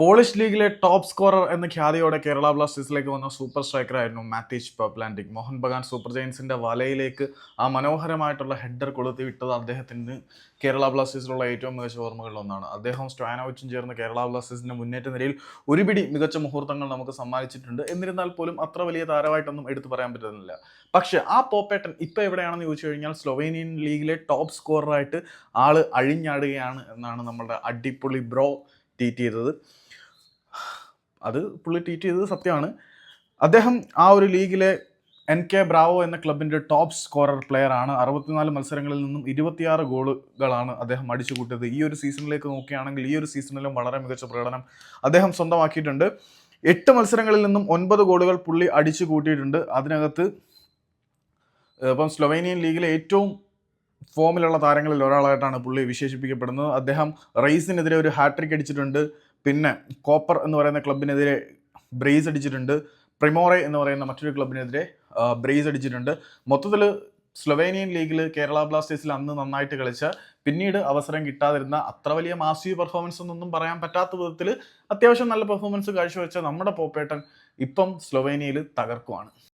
Polish ലീഗിലെ top scorer എന്ന ഖ്യാതിയോടെ കേരള ബ്ലാസ്റ്റേഴ്സിലേക്ക് വന്ന സൂപ്പർ സ്ട്രൈക്കറായിരുന്നു മാത്തീഷ് പബ്ലാൻഡിക് മോഹൻ ബഗാൻ സൂപ്പർ ജയൻസിന്റെ വലയിലേക്ക് ആ മനോഹരമായിട്ടുള്ള ഹെഡർ കൊളുത്തി വിട്ടത് അദ്ദേഹത്തിന് കേരള ബ്ലാസ്റ്റേഴ്സിലുള്ള ഏറ്റവും മികച്ച ഓർമ്മകളിൽ ഒന്നാണ്. അദ്ദേഹം സ്റ്റാനോവിച്ചും ചേർന്ന് കേരള ബ്ലാസ്റ്റേഴ്സിന്റെ മുന്നേറ്റ നിരയിൽ ഒരുപിടി മികച്ച മുഹൂർത്തങ്ങൾ നമുക്ക് സമ്മാനിച്ചിട്ടുണ്ട്. എന്നിരുന്നാൽ പോലും അത്ര വലിയ താരമായിട്ടൊന്നും എടുത്തു പറയാൻ പറ്റുന്നില്ല. പക്ഷെ ആ പോപ്പേട്ടൻ ഇപ്പോൾ എവിടെയാണെന്ന് ചോദിച്ചു കഴിഞ്ഞാൽ സ്ലൊവേനിയൻ ലീഗിലെ ടോപ്പ് സ്കോററായിട്ട് ആൾ അഴിഞ്ഞാടുകയാണ് എന്നാണ് നമ്മുടെ അടിപൊളി ബ്രോ ട്വീറ്റ് ചെയ്തത്. അത് പുള്ളി ട്വീറ്റ് ചെയ്തത് സത്യമാണ്. അദ്ദേഹം ആ ഒരു ലീഗിലെ എൻ കെ ബ്രാവോ എന്ന ക്ലബിന്റെ ടോപ്പ് സ്കോറർ പ്ലെയർ ആണ്. അറുപത്തിനാല് മത്സരങ്ങളിൽ നിന്നും ഇരുപത്തിയാറ് ഗോളുകളാണ് അദ്ദേഹം അടിച്ചു കൂട്ടിയത് ഈ ഒരു സീസണിലേക്ക് നോക്കുകയാണെങ്കിൽ ഈ ഒരു സീസണിലും വളരെ മികച്ച പ്രകടനം അദ്ദേഹം സ്വന്തമാക്കിയിട്ടുണ്ട്. എട്ട് മത്സരങ്ങളിൽ നിന്നും ഒൻപത് ഗോളുകൾ പുള്ളി അടിച്ചു കൂട്ടിയിട്ടുണ്ട് അതിനകത്ത് ഇപ്പം സ്ലൊവേനിയൻ ലീഗിലെ ഏറ്റവും ഫോമിലുള്ള താരങ്ങളിൽ ഒരാളായിട്ടാണ് പുള്ളി വിശേഷിപ്പിക്കപ്പെടുന്നത്. അദ്ദേഹം റൈസിനെതിരെ ഒരു ഹാട്രിക് അടിച്ചിട്ടുണ്ട്. പിന്നെ കോപ്പർ എന്ന് പറയുന്ന ക്ലബിനെതിരെ ബ്രേസ് അടിച്ചിട്ടുണ്ട്. പ്രിമോറെ എന്ന് പറയുന്ന മറ്റൊരു ക്ലബിനെതിരെ ബ്രേസ് അടിച്ചിട്ടുണ്ട്. മൊത്തത്തിൽ സ്ലൊവേനിയൻ ലീഗിൽ കേരള ബ്ലാസ്റ്റേഴ്സിൽ അന്ന് നന്നായിട്ട് കളിച്ച പിന്നീട് അവസരം കിട്ടാതിരുന്ന അത്ര വലിയ മാസീവ് പെർഫോമൻസ് എന്നൊന്നും പറയാൻ പറ്റാത്ത വിധത്തിൽ അത്യാവശ്യം നല്ല പെർഫോമൻസ് കാഴ്ചവെച്ച നമ്മുടെ പോപ്പേട്ടൻ ഇപ്പം സ്ലൊവേനിയയിൽ തകർക്കുവാണ്.